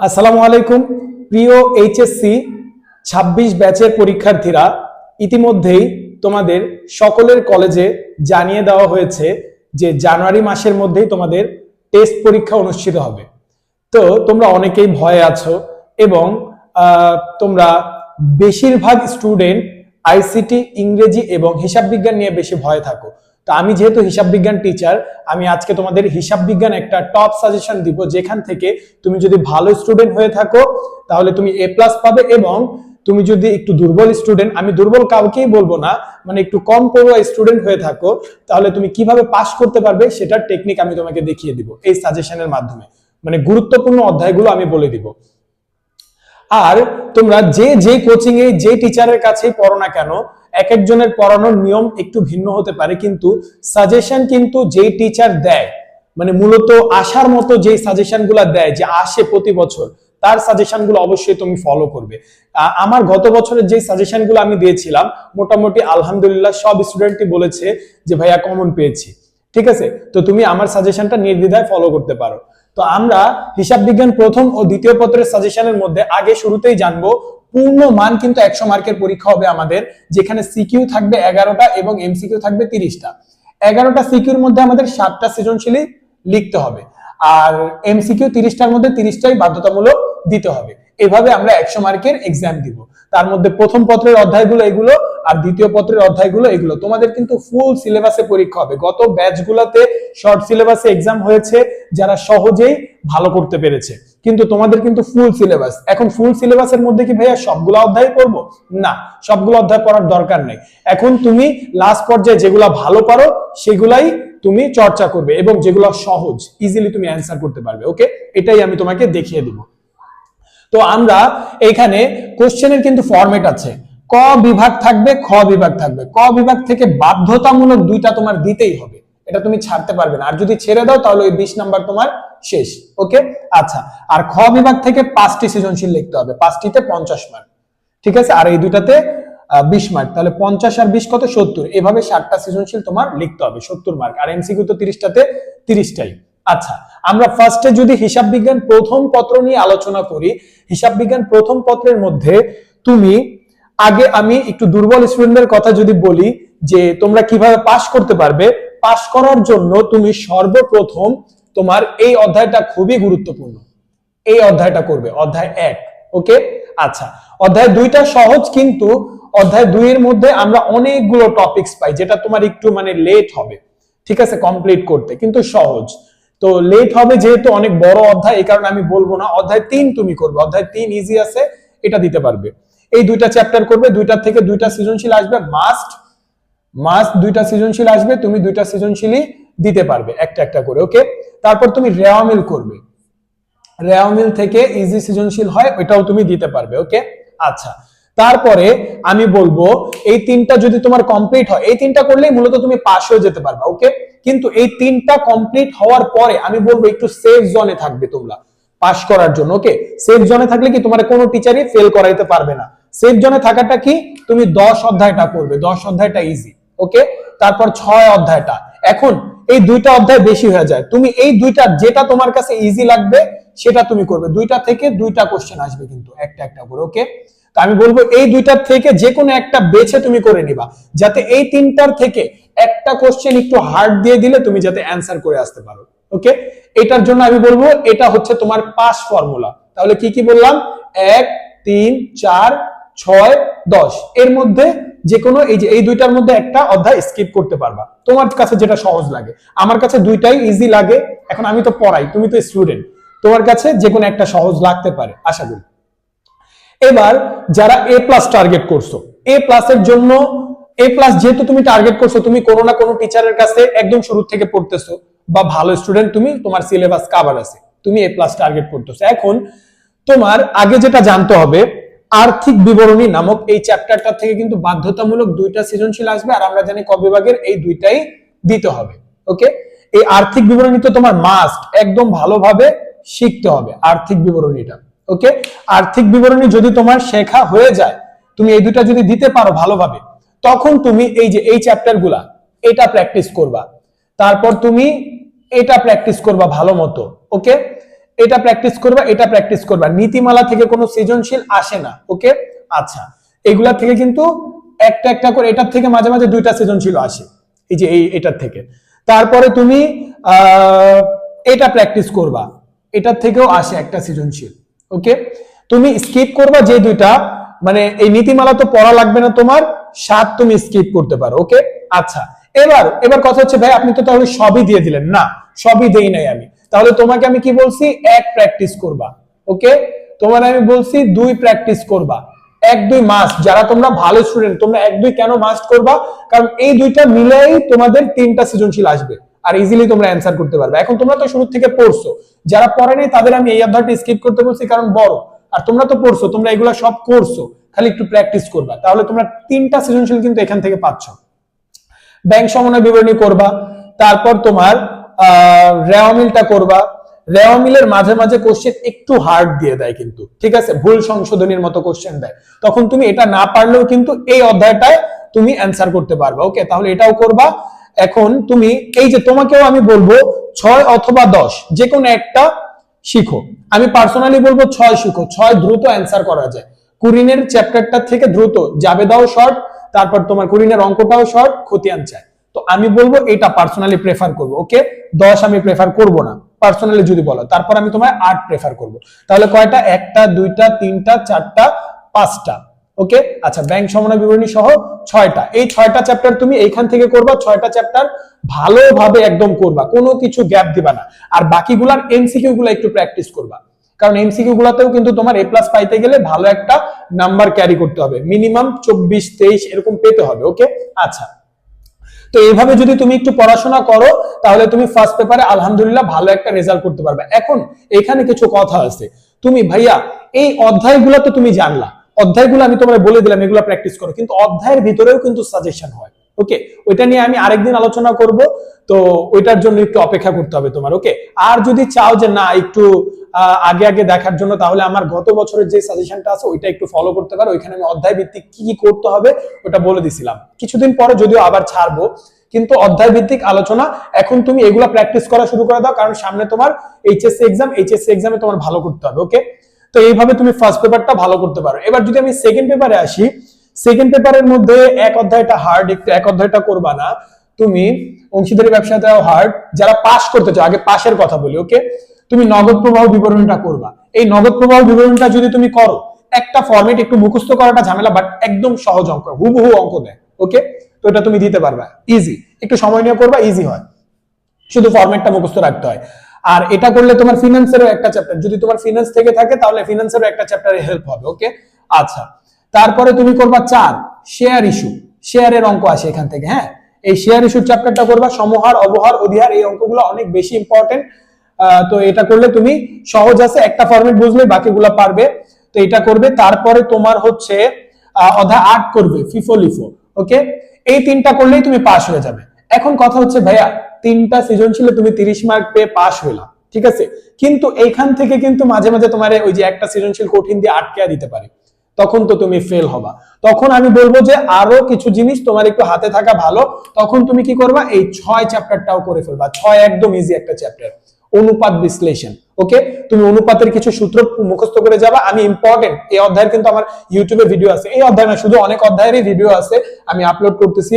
আসসালামু আলাইকুম। প্রিয় এইচএসসি ছাব্বিশ ব্যাচের পরীক্ষার্থীরা, ইতিমধ্যেই তোমাদের সকলের কলেজে জানিয়ে দেওয়া হয়েছে যে জানুয়ারি মাসের মধ্যেই তোমাদের টেস্ট পরীক্ষা অনুষ্ঠিত হবে। তো তোমরা অনেকেই ভয়ে আছো এবং তোমরা বেশিরভাগ স্টুডেন্ট আইসিটি ইংরেজি এবং হিসাব বিজ্ঞান নিয়ে বেশি ভয় থাকো। তো আমি যেহেতু হিসাব বিজ্ঞান টিচার আমি আজকে তোমাদের হিসাব বিজ্ঞান একটা টপ সাজেশন দিব যেখান থেকে তুমি যদি ভালো স্টুডেন্ট হয়ে থাকো, তাহলে তুমি এ প্লাস পাবে এবং তুমি যদি একটু দুর্বল স্টুডেন্ট আমি দুর্বল কাউকেই বলব না মানে একটু কম পড়ুয়া স্টুডেন্ট হয়ে থাকো, তাহলে তুমি কীভাবে পাস করতে পারবে সেটার টেকনিক আমি তোমাকে দেখিয়ে দিব এই সাজেশনের মাধ্যমে। মানে গুরুত্বপূর্ণ অধ্যায়গুলো আমি বলে দিব। আর তোমরা যে যে কোচিং এ যে টিচারের কাছেই পড়ো না কেন এক একজনের পড়ানোর নিয়ম একটু ভিন্ন হতে পারে, কিন্তু সাজেশন কিন্তু যেই টিচার দেয় মানে মূলত আসার মতো যেই সাজেশনগুলা দেয় যে আসে প্রতি বছর, তার সাজেশনগুলো অবশ্যই তুমি ফলো করবে। আমার গত বছরের যে সাজেশনগুলো আমি দিয়েছিলাম, মোটামুটি আলহামদুলিল্লাহ সব স্টুডেন্টই বলেছে যে, ভাইয়া কমন পেয়েছি। ঠিক আছে? তো তুমি আমার সাজেশনটা নির্দ্বিধায় ফলো করতে পারো। তো আমরা হিসাব বিজ্ঞান প্রথম ও দ্বিতীয় পত্রের সাজেশনের মধ্যে আগে শুরুতেই জানব পূর্ণ মান কিন্তু একশো মার্কের পরীক্ষা হবে আমাদের, যেখানে সিকিউ থাকবে এগারোটা এবং এমসিকিউ থাকবে তিরিশটা। এগারোটা সিকিউর মধ্যে আমাদের সাতটা সৃজনশীলই লিখতে হবে। আর এমসিকিউ তিরিশটার মধ্যে তিরিশটাই বাধ্যতামূলক দিতে হবে। এভাবে আমরা একশো মার্কের এক্সাম দিব। তার মধ্যে প্রথম পত্রের অধ্যায়গুলো এগুলো আর দ্বিতীয় পত্রের অধ্যায়গুলো এগুলো। তোমাদের কিন্তু ফুল সিলেবাসে পরীক্ষা হবে। গত ব্যাচগুলোতে শর্ট সিলেবাসে এক্সাম হয়েছে, যারা সহজেই ভালো করতে পেরেছে। কিন্তু তোমাদের কিন্তু ফুল সিলেবাস এখন ফুল সিলেবাসের মধ্যে কি ভাইয়া সবগুলো অধ্যায় পড়ব? না, সবগুলো অধ্যায় পড়ার দরকার নেই। এখন তুমি লাস্ট পর্যায়ে যেগুলা ভালো পারো, সেগুলাই তুমি চর্চা করবে এবং যেগুলো সহজ ইজিলি তুমি অ্যান্সার করতে পারবে ওকে এটাই আমি তোমাকে দেখিয়ে দিব। তো আমরা এখানে কোশ্চেনের কিন্তু ফরম্যাট আছে। ক বিভাগ থাকবে, খ বিভাগ থাকবে। ক বিভাগ থেকে বাধ্যতামূলক দুইটা তোমার দিতেই হবে। এটা তুমি ছাড়তে পারবে না। আর যদি ছেড়ে দাও, তাহলে ওই বিশ নাম্বার তোমার শেষ। ওকে? আচ্ছা। আর খ বিভাগ থেকে পাঁচটি সৃজনশীল লিখতে হবে। পাঁচটিতে পঞ্চাশ মার্ক ঠিক আছে? আর এই দুইটাতে বিশ মার্ক তাহলে পঞ্চাশ আর বিশ কত? সত্তর। এভাবে ষাটটা সৃজনশীল তোমার লিখতে হবে, সত্তর মার্ক আর এমসিকিউ তো তিরিশটাতে তিরিশটাই। আচ্ছা আমরা ফার্স্টে যদি হিসাব বিজ্ঞান প্রথম পত্র নিয়ে আলোচনা করি, হিসাব বিজ্ঞান প্রথম পত্রের মধ্যে তুমি, আগে আমি একটু দুর্বল স্টুডেন্টদের কথা যদি বলি, যে তোমরা কীভাবে পাশ করতে পারবে পাশ করার জন্য তুমি সর্বপ্রথম তোমার এই অধ্যায়টা খুবই গুরুত্বপূর্ণ। এই অধ্যায়টা করবে, অধ্যায় এক ওকে আচ্ছা অধ্যায় দুইটা সহজ কিন্তু, অধ্যায় দুইয়ের মধ্যে আমরা অনেকগুলো টপিকস পাই, যেটা তোমার একটু মানে লেট হবে, ঠিক আছে? কমপ্লিট করতে, কিন্তু সহজ। তো লেট হবে যেহেতু অনেক বড় অধ্যায়, এই কারণে আমি বলব না। অধ্যায় তিন তুমি করবে। অধ্যায় তিন ইজি আছে, এটা দিতে পারবে। এই দুইটা চ্যাপ্টার করবে, দুইটার থেকে দুইটা সৃজনশীল আসবে মাস্ট মাস্ট দুইটা সৃজনশীল আসবে, তুমি দুইটা সৃজনশীলই দিতে পারবে, একটা একটা করে ওকে তারপর তুমি রেওয়ামিল করবে। রেওয়ামিল থেকে ইজি সৃজনশীল হয়, ওইটাও তুমি দিতে পারবে ওকে আচ্ছা তারপরে আমি বলব, এই তিনটা যদি তোমার কমপ্লিট হয়, এই তিনটা করলেই মূলত তুমি পাস হয়ে যেতে পারবে ওকে কিন্তু এই তিনটা কমপ্লিট হওয়ার পরে আমি বলব একটু সেফ জোনে থাকবে তোমরা পাস করার জন্য ওকে সেফ জোনে থাকলে কি তোমার কোনো টিচারই ফেল করাইতে পারবে না। সেফ জোনে থাকাটা কি? তুমি দশ অধ্যায়টা করবে, দশ অধ্যায়টা ইজি ওকে তারপর ছয় অধ্যায়টা। এখন এই দুইটা অধ্যায় বেশি হয়ে যায়। তুমি এই দুইটা, যেটা তোমার কাছে ইজি লাগবে, সেটা তুমি করবে। দুইটা থেকে দুইটা কোশ্চেন আসবে কিন্তু, একটা একটা করে ওকে তো আমি বলব এই দুইটার থেকে যে কোনো একটা বেছে তুমি করে নিবা। যাতে এই তিনটার থেকে একটা কোশ্চেন একটু হার্ড দিয়ে দিলে তুমি যাতে অ্যান্সার করে আসতে পারো। ওকে এটার জন্য আমি বলব এটা হচ্ছে তোমার পাস ফর্মুলা তাহলে কি কি বললাম? এক, তিন, চার, ছয়, দশ। এর মধ্যে যে কোনো এই যে এই দুইটার মধ্যে একটা অধ্যায় স্কিপ করতে পারবা। তোমার কাছে যেটা সহজ লাগে। আমার কাছে দুইটাই ইজি লাগে। এখন আমি তো পড়াই, তুমি তো স্টুডেন্ট তোমার কাছে যে কোনো একটা সহজ লাগতে পারে, আশা করি। এবার যারা এ প্লাস টার্গেট করছ এ প্লাসের জন্য এ প্লাস যেহেতু তুমি টার্গেট করছ, তুমি কোনো না কোনো টিচারের কাছে একদম শুরু থেকে পড়তেছো, বা ভালো স্টুডেন্ট তুমি, তোমার সিলেবাস কাভার আছে, তুমি এ প্লাস টার্গেট করতেছো এখন তোমার আগে যেটা জানতে হবে, আর্থিক বিবরণী নামক এই চ্যাপ্টারটা থেকে কিন্তু বাধ্যতামূলক দুইটা সৃজনশীল আসবে, আর আমরা জানি ক বিভাগের এই দুইটাই দিতে হবে ওকে এই আর্থিক বিবরণী তো তোমার মাস্ট একদম ভালোভাবে শিখতে হবে আর্থিক বিবরণীটা। ওকে আর্থিক বিবরণী যদি তোমার শেখা হয়ে যায়, তুমি এই দুইটা যদি দিতে পারো ভালোভাবে, তখন তুমি এই যে এই চ্যাপ্টারগুলা, এটা প্র্যাকটিস করবা। তারপর তুমি এটা প্র্যাকটিস করবা ভালো মতো ওকে এটা প্র্যাকটিস করবা, এটা প্র্যাকটিস করবা। নীতিমালা থেকে কোনো সৃজনশীল আসে না ওকে আচ্ছা এগুলা থেকে কিন্তু একটা একটা করে, এটার থেকে মাঝে মাঝে দুইটা সৃজনশীল আসে, এই যে এই, এটার থেকে। তারপরে তুমি এটা প্র্যাকটিস করবা, এটার থেকেও আসে একটা সৃজনশীল। ওকে তুমি স্কিপ করবা যে দুইটা মানে এই নীতিমালা তো পড়া লাগবে না তোমার, সাত তুমি স্কিপ করতে পারো ওকে আচ্ছা এবার এবার কথা হচ্ছে, ভাই, আপনি তো তাহলে সবই দিয়ে দিলেন। না, সবই দেই নাই আমি। তাহলে তোমাকে আমি কি বলছি? এক প্র্যাকটিস করবা ওকে তোমার আমি বলছি দুই প্র্যাকটিস করবা। এক, দুই মাস যারা তোমরা ভালো স্টুডেন্ট তোমরা এক, দুই কেন মাস্ট করবা? কারণ এই দুইটা মিলেই তোমাদের তিনটা সৃজনশীল আসবে। আর ইজিলি তোমরা অ্যান্সার করতে পারবে। এখন তোমরা তো শুরু থেকে পড়ছো। যারা পড়ে নাই, তাদের আমি এই অধ্যায়টা স্কিপ করতে বলছি, কারণ বড়। আর তোমরা তো পড়ছো, তোমরা এগুলা সব করছ। খালি একটু প্র্যাকটিস করবা। তাহলে তোমরা তিনটা সৃজনশীল কিন্তু এখান থেকে পাচ্ছ। ব্যাংক সমন্বয় বিবরণী করবা, তারপর তোমার রেওয়ামিলটা করবা। রেওয়ামিলের মাঝে মাঝে কোশ্চেন একটু হার্ড দিয়ে দেয় কিন্তু, ঠিক আছে? ভুল সংশোধনীর মতো কোশ্চেন দেয়। তখন তুমি এটা না পারলেও কিন্তু এই অধ্যায়টায় তুমি অ্যান্সার করতে পারবে ওকে তাহলে এটাও করবা। এখন তুমি, এই যে তোমাকেও আমি বলব ছয় অথবা দশ যে কোনো একটা শিখো। আমি পার্সোনালি বলব ছয় শিখো, ছয় দ্রুত অ্যান্সার করা যায়। কুরিনের চ্যাপ্টারটা থেকে দ্রুত যাবে দাও শর্ট তারপর তোমার কুরিনের অঙ্কটাও শর্ট খতিয়ান চায় তো আমি বলব এটা পার্সোনালি প্রেফার করব ওকে দশ আমি প্রেফার করব না পার্সোনালি যদি বলো, তারপর আমি তোমায় আট প্রেফার করব। তাহলে কয়টা? একটা, দুইটা, তিনটা, চারটা, পাঁচটা। ওকে আচ্ছা ব্যাংক সমন্বয় বিবরণী সহ ছয়টা। এই ছয়টা চ্যাপ্টার তুমি এইখান থেকে করবা, ছয়টা চ্যাপ্টার ভালোভাবে একদম করবা, কোনো কিছু গ্যাপ দিবা না। আর বাকিগুলার এমসিকিউ গুলো একটু প্র্যাকটিস করবা। কারণ এমসিকিউ গুলাতেও কিন্তু তোমার এ প্লাস পাইতে গেলে ভালো একটা নাম্বার ক্যারি করতে হবে। মিনিমাম চব্বিশ, তেইশ এরকম পেতে হবে ওকে আচ্ছা। তো এইভাবে যদি তুমি একটু পড়াশোনা করো, তাহলে তুমি ফার্স্ট পেপারে আলহামদুলিল্লাহ ভালো একটা রেজাল্ট করতে পারবে। এখন এখানে কিছু কথা আছে। তুমি ভাইয়া, এই অধ্যায়গুলো তো তুমি জানলা। অধ্যায়গুলো আমি তোমার বলে দিলাম, এগুলো প্র্যাকটিস করো। কিন্তু অধ্যায়ের ভিতরেও কিন্তু সাজেশন হয় ওকে ওইটা নিয়ে আমি আরেকদিন আলোচনা করব, তো ওইটার জন্য একটু অপেক্ষা করতে হবে তোমার ওকে আর যদি চাও যে না, একটু আগে আগে দেখার জন্য, তাহলে আমার গত বছরের যে সাজেশনটা আছে, ওইটা একটু ফলো করতে পারো। ওইখানে আমি অধ্যায় ভিত্তিক কি কি করতে হবে, ওটা বলে দিছিলাম। কিছুদিন পরে যদিও আবার ছাড়বো, কিন্তু অধ্যায় ভিত্তিক আলোচনা, এখন তুমি এগুলা প্র্যাকটিস করা শুরু করে দাও, কারণ সামনে তোমার এইচএসসি এক্সাম এইচএসসি এক্সামে তোমার ভালো করতে হবে ওকে তো এইভাবে তুমি ফার্স্ট পেপারটা ভালো করতে পারো। এবার যদি আমি সেকেন্ড পেপারে আসি সেকেন্ড পেপারের মধ্যে এক অধ্যায়টা হার্ড একটু এক অধ্যায়টা করবা না। তুমি অংশীদারি ব্যবসাটাও হার্ড যারা পাস করতে চাও, আগে পাশের কথা বলি ওকে তুমি নগদ প্রবাহ বিবরণীটা করবা। এই নগদ প্রবাহ বিবরণটা যদি তুমি করো, একটা ফরম্যাট একটু মুখস্থ করাটা ঝামেলা বাট একদম সহজ অঙ্ক, হুবহু অঙ্ক দেয় ওকে তো এটা তুমি দিতে পারবা ইজি একটু সময় নিয়ে করবা ইজি হয়। শুধু ফরম্যাটটা মুখস্থ রাখতে হয়। আর এটা করলে তোমার ফিনান্সেরও একটা চ্যাপ্টার যদি তোমার ফিনান্স থেকে থাকে, তাহলে ফিনান্সেরও একটা চ্যাপ্টারে হেল্প হবে ওকে আচ্ছা তারপরে তুমি করবা চার শেয়ার ইস্যু শেয়ারের অঙ্ক আসে এখান থেকে হ্যাঁ? এই শেয়ার ইস্যুর চ্যাপ্টারটা করবা, সমহার, অবহার, অধিহার, এই অঙ্কগুলো অনেক বেশি ইম্পর্টেন্ট তো এটা করলে তুমি সহজ আছে, একটা ফরম্যাট বুঝলে বাকিগুলো পারবে। তো এটা করবে, তারপরে তোমার হচ্ছে অধা আট করবে, ফিফো লিফো ওকে এই তিনটা করলেই তুমি পাস হয়ে যাবে। এখন কথা হচ্ছে, ভাইয়া তিনটা সৃজনশীলে তুমি তিরিশ মার্ক পেয়ে পাশ হইলা, ঠিক আছে? কিন্তু এইখান থেকে কিন্তু মাঝে মাঝে তোমার ওই যে একটা সৃজনশীল কঠিন দিয়ে আটকে দিতে পারে। তখন তো তুমি ফেল হবা। তখন আমি বলব যে আরও কিছু জিনিস তোমার একটু হাতে থাকা ভালো। তখন তুমি কি করবা? এই ছয় চ্যাপ্টারটাও করে ফেলবা। ছয় একদম ইজি একটা চ্যাপ্টার অনুপাত বিশ্লেষণ। ওকে তুমি অনুপাতের কিছু সূত্র মুখস্থ করে যাবা। আমি ইম্পর্টেন্ট এই অধ্যায়ের কিন্তু আমার ইউটিউবে ভিডিও আছে। এই অধ্যায় না, শুধু অনেক অধ্যায়েরই ভিডিও আছে। আমি আপলোড করতেছি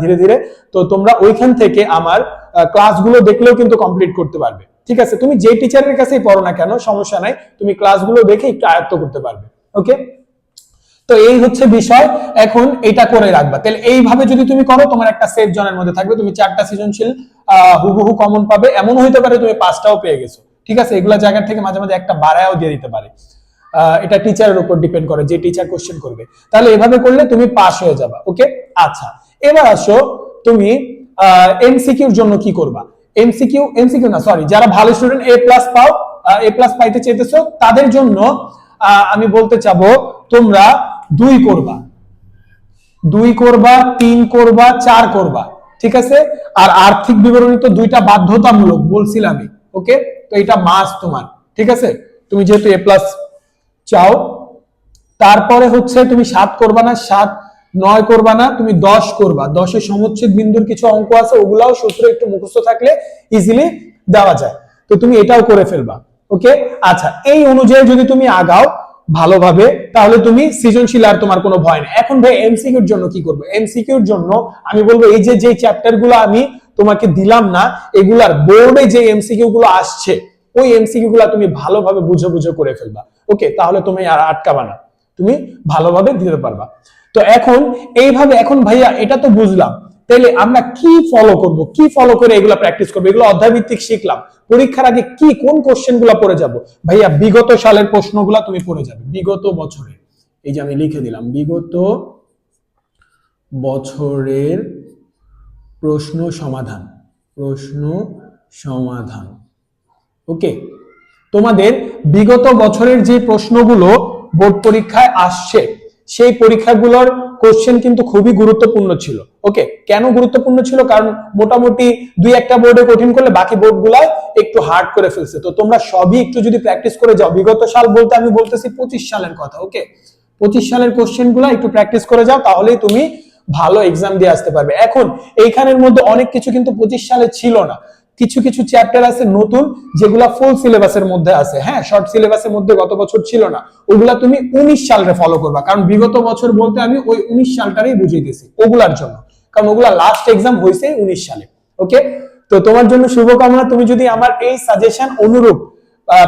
ধীরে ধীরে। তো তোমরা ওইখান থেকে আমার ক্লাসগুলো দেখলেও কিন্তু কমপ্লিট করতে পারবে। ঠিক আছে? তুমি যে টিচারের কাছেই পড়ো না কেন, সমস্যা নাই। তুমি ক্লাসগুলো দেখে একটু আয়ত্ত করতে পারবে। ওকে তো এই হচ্ছে বিষয়। এখন এটা করে রাখবা। তাহলে এইভাবে যদি তুমি করো, তোমার একটা সেফ জনের মধ্যে থাকবে। তুমি চারটা সৃজনশীল হুবহু কমন পাবে। এমন হইতে পারে তুমি পাঁচটাও পেয়ে গেছো। ঠিক আছে? এগুলা জায়গা থেকে মাঝে মাঝে একটা বাড়ায়ও দিয়ে দিতে পারে। এটা টিচারের উপর ডিপেন্ড করে, যে টিচার কোশ্চেন করবে। তাহলে এভাবে করলে তুমি পাস হয়ে যাবা ওকে আচ্ছা এবার আসো তুমি এমসিকিউর জন্য কি করবা? এমসিকিউ এমসিকিউ না সরি যারা ভালো স্টুডেন্ট এ প্লাস পাও এ প্লাস পাইতে চাইতেছো, তাদের জন্য আমি বলতে চাবো, তোমরা দুই করবা। দুই করবা, তিন করবা, চার করবা, ঠিক আছে? আর আর্থিক বিবরণী তো দুইটা বাধ্যতামূলক বলছিলামই ওকে তো এটা মাস তোমার, ঠিক আছে? তুমি যেহেতু এ প্লাস চাও, তারপরে হচ্ছে তুমি সাত করবা না, সাত নয় করবা না, তুমি দশ করবা। দশের সমচ্ছেদ বিন্দুর কিছু অঙ্ক আছে, ওগুলাও সূত্র একটু মুখস্থ থাকলে ইজিলি দেওয়া যায়। তো তুমি এটাও করে ফেলবা, ওকে? আচ্ছা এই অনুযায়ী যদি তুমি আগাও ভালোভাবে, তাহলে তুমি সৃজনশীল আর তোমার কোনো ভয় নেই। এখন ভাই এমসিকিউর জন্য কি করব? এমসিকিউর জন্য আমি বলব, এই যে যে চ্যাপ্টার আমি তোমাকে দিলাম না, এগুলার বোর্ডে যে এমসিকিউ গুলো আসছে, ওই এমসিকিউ গুলা তুমি ভালোভাবে বুঝে বুঝে করে ফেলবা। ওকে তাহলে তুমি আর আটকাবা না। তুমি ভালোভাবে দিতে পারবা। তো এখন, এইভাবে এখন ভাইয়া, এটা তো বুঝলাম। তাহলে আমরা কি ফলো করব? কি ফলো করে এগুলা প্র্যাকটিস করব? এগুলো অধ্যায় ভিত্তিক শিখলাম। পরীক্ষার আগে কি, কোন কোশ্চেনগুলা পড়ে যাব? ভাইয়া, বিগত সালের প্রশ্নগুলা তুমি পড়ে যাবে। বিগত বছরে এই যে আমি লিখে দিলাম, বিগত বছরের প্রশ্ন সমাধান প্রশ্ন সমাধান। ওকে, তোমাদের বিগত বছরের যে প্রশ্নগুলো বোর্ড পরীক্ষায় আসছে, সেই পরীক্ষাগুলোর কোশ্চেন কিন্তু খুবই গুরুত্বপূর্ণ ছিল। ওকে, কেন গুরুত্বপূর্ণ ছিল? কারণ মোটামুটি দুই একটা বোর্ডে কঠিন করলে বাকি বোর্ডগুলা একটু হার্ড করে ফেলছে। তো তোমরা সবই একটু যদি প্র্যাকটিস করে যাও, বিগত সাল বলতে আমি বলতেছি পঁচিশ সালের কথা, ওকে? পঁচিশ সালের কোশ্চেনগুলা একটু প্র্যাকটিস করে যাও, তাহলেই তুমি ভালো এক্সাম দিয়ে আসতে পারবে। এখন এইখানের মধ্যে অনেক কিছু কিন্তু পঁচিশ সালে ছিল না। কিছু কিছু চ্যাপ্টার আছে নতুন, যেগুলা ফুল সিলেবাসের মধ্যে আছে। হ্যাঁ শর্ট সিলেবাসের মধ্যে গত বছর ছিল না। ওগুলা তুমি উনিশ সালে ফলো করবা। কারণ বিগত বছর বলতে আমি ওই উনিশ সালটারই বুঝিয়ে দিছি ওগুলার জন্য। কারণ ওগুলা লাস্ট এক্সাম হয়েছে উনিশ সালে। ওকে তো তোমার জন্য শুভকামনা। তুমি যদি আমার এই সাজেশন অনুরূপ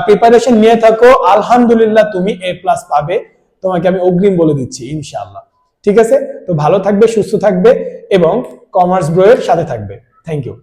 প্রিপারেশন নিয়ে থাকো, আলহামদুলিল্লাহ তুমি এ প্লাস পাবে। তোমাকে আমি অগ্রিম বলে দিচ্ছি, ইনশাআল্লাহ। ঠিক আছে? তো ভালো থাকবে সুস্থ থাকবে এবং কমার্স গ্রোয়ের সাথে থাকবে। Thank you